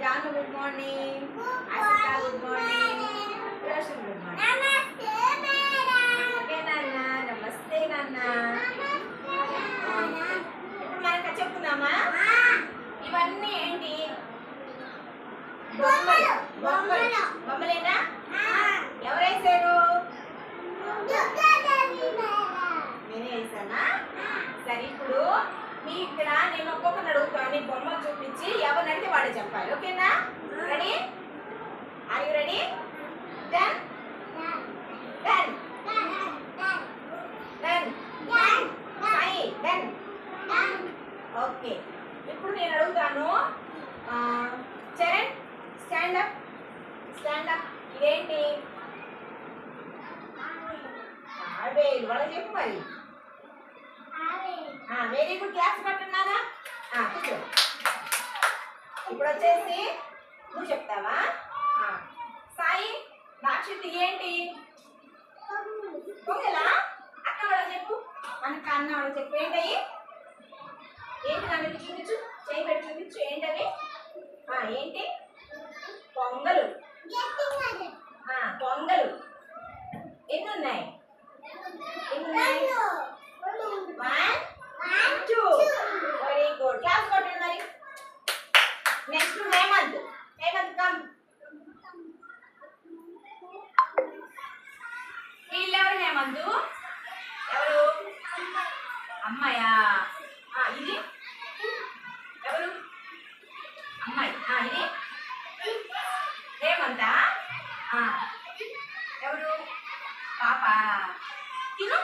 Janu good morning Ashisha good morning Roshan good morning okay నాన్న నమస్తే నాన్న ఇప్పుడు మనకు చెప్పుకుందామా ఇవన్నీ ఏంటి బొమ్మలు బొమ్మలు బొమ్మలేనా? ఎవరేసారు నేనే వేసానా సరే ఇప్పుడు మీ ఇక్కడ నేను ఒక్కొక్కరిని అడుగుతాను. నీ బొమ్మలు చూపించి ఎవరిని అడిగితే వాడే చెప్పాలి. ఓకేనా? Ready are you ready done done done Sai done okay ఇప్పుడు నేను అడుగుతాను Charan stand up stand up ఇదేంటి? తాబేలు వాళ్ళ చెప్పు మరి. వెరీ గుడ్ క్లాస్ పట్టున్నారా? కూర్చో. ఇప్పుడు వచ్చేసి నువ్వు చెప్తావా? సాయి దాక్షిత్ ఏంటి? పొంగలా అక్క వాళ్ళ చెప్పు. మనక అన్న వాళ్ళ చెప్పు. ఏంటవి ఉన్నాయి. ఎన్ని ఉన్నాయి one two very good class కొట్టండి మరి. నెక్స్ట్ హేమంత్. హేమంత్ కమ్ వీళ్ళెవరు హేమంత్? ఎవరు? అమ్మాయా? ఇది? ఎవరు? అమ్మాయి. ఇది? 啊，你呢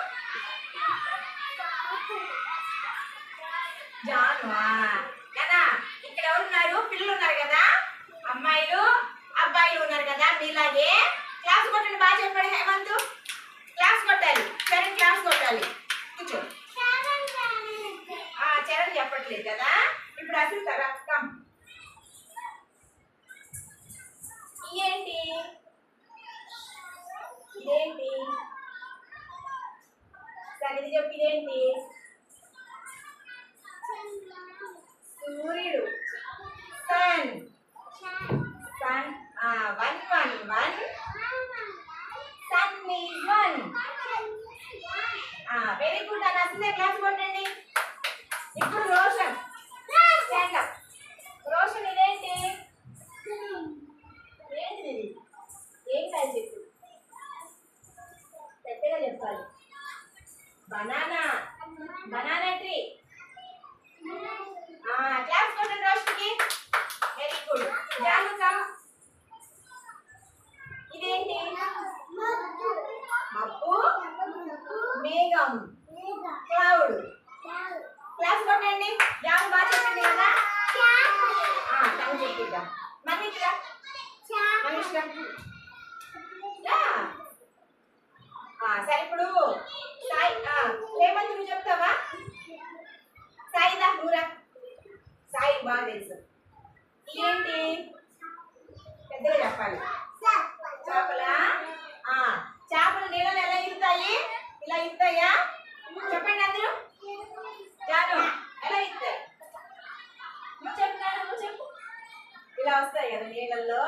సరే ఇది చెప్పు ఇదేంటి సూర్యుడు sun sun one one one sun is one Banana. Banana tree class కొట్టండి రోషన్కి వెరీ గుడ్ కమ్ ఇదేంటి? మబ్బు. మేఘం. క్లౌడ్ క్లాస్ కొట్టండి. జాను బాగా చెప్పింది కదా? తను చెప్పిద్దాం. మనీష్రా మనీష్రా యా. ఆ, సరే ఇప్పుడు సాయి ఆ, హేమంత్ నువ్వు చెప్తావా సాయి దా నువ్వురా సాయి బాగా తెలుసు ఏంటి పెద్దగా చెప్పాలి. చేపలా? ఆ, చేపలు నీళ్ళలో ఎలా ఇస్తాయి ఇలా ఇస్తాయా చెప్పండి అందరూ. జాను ఎలా ఇస్తాయి నువ్వు చెప్పు నువ్వు చెప్పు. ఇలా వస్తాయి కదా నీళ్ళల్లో.